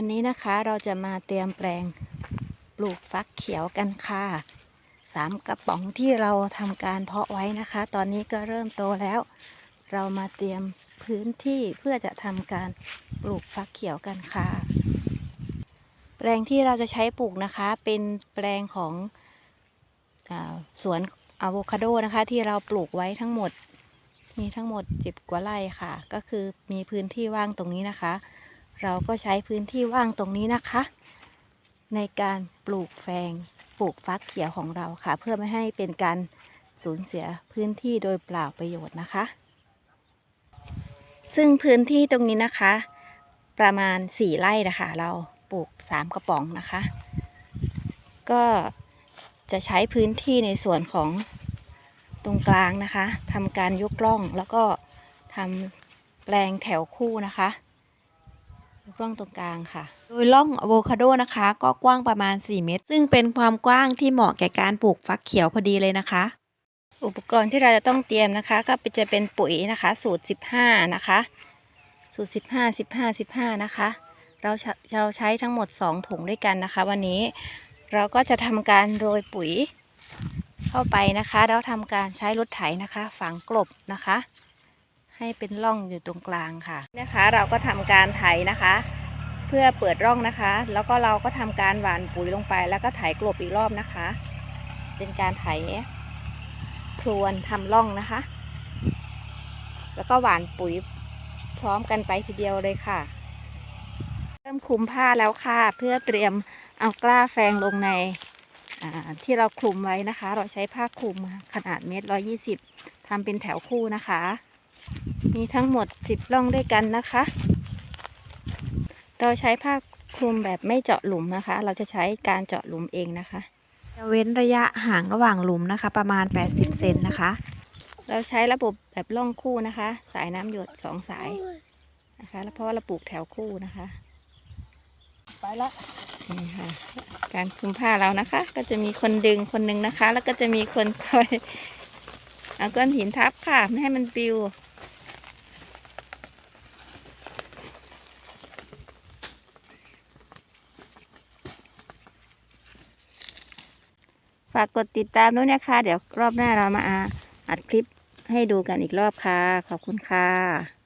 วันนี้นะคะเราจะมาเตรียมแปลงปลูกฟักเขียวกันค่ะสามกระป๋องที่เราทำการเพาะไว้นะคะ ตอนนี้ก็เริ่มโตแล้ว เรามาเตรียมพื้นที่เพื่อจะทำการปลูกฟักเขียวกันค่ะ แปลงที่เราจะใช้ปลูกนะคะ เป็นแปลงของอสวนอะโวคาโดนะคะ ที่เราปลูกไว้ทั้งหมดมีทั้งหมดสิบกว่าไร่ค่ะ ก็คือมีพื้นที่ว่างตรงนี้นะคะ เราก็ใช้พื้นที่ว่างตรงนี้นะคะ ในการปลูกแฟงปลูกฟักเขียวของเราค่ะ เพื่อไม่ให้เป็นการสูญเสียพื้นที่โดยเปล่าประโยชน์นะคะ ซึ่งพื้นที่ตรงนี้นะคะ ประมาณสี่ไร่นะคะ เราปลูกสามกระป๋องนะคะ ก็จะใช้พื้นที่ในส่วนของตรงกลางนะคะทำการยกร่องแล้วก็ทำแปลงแถวคู่นะคะ ร่องตรงกลางค่ะ โดยร่องอะโวคาโดนะคะ ก็กว้างประมาณ 4 เมตร ซึ่งเป็นความกว้างที่เหมาะแก่การปลูกฟักเขียวพอดีเลยนะคะ อุปกรณ์ที่เราจะต้องเตรียมนะคะ ก็จะเป็นปุ๋ยนะคะ สูตร 15 นะคะ สูตร 15 15 15 นะคะ เราใช้เราใช้ทั้งหมด 2 ถุงด้วยกันนะคะ วันนี้เราก็จะทำการโรยปุ๋ยเข้าไปนะคะ แล้วทำการใช้รถไถนะคะ ฝังกลบนะคะ ให้เป็นร่องอยู่ตรงกลางค่ะนะคะ เราก็ทำการไถนะคะ เพื่อเปิดร่องนะคะ แล้วก็เราก็ทำการหว่านปุ๋ยลงไป แล้วก็ไถกลบอีกรอบนะคะ เป็นการไถพรวนทำร่องนะคะ แล้วก็หว่านปุ๋ยพร้อมกันไปทีเดียวเลยค่ะ เริ่มคลุมผ้าแล้วค่ะ เพื่อเตรียมเอากล้าแฟงลงในที่เราคลุมไว้นะคะ เราใช้ผ้าคลุมขนาดเมตรร้อยี่สิบทำเป็นแถวคู่นะคะ มีทั้งหมดสิบร่องด้วยกันนะคะ เราใช้ผ้าคลุมแบบไม่เจาะหลุมนะคะ เราจะใช้การเจาะหลุมเองนะคะจะเว้นระยะห่างระหว่างหลุมนะคะ ประมาณ 80 เซนนะคะ เราใช้ระบบแบบล่องคู่นะคะ สายน้ำหยดสองสายนะคะ แล้วเพราะว่าเราปลูกแถวคู่นะคะ ไปละนี่ค่ะ การคลุมผ้าเรานะคะ ก็จะมีคนดึงคนหนึ่งนะคะ แล้วก็จะมีคนคอยเอาก้อนหินทับค่ะ ไม่ให้มันปลิวากกดติดตามด้วยนะคะ เดี๋ยวรอบหน้าเรามาอัดคลิปให้ดูกันอีกรอบค่ะ ขอบคุณค่ะ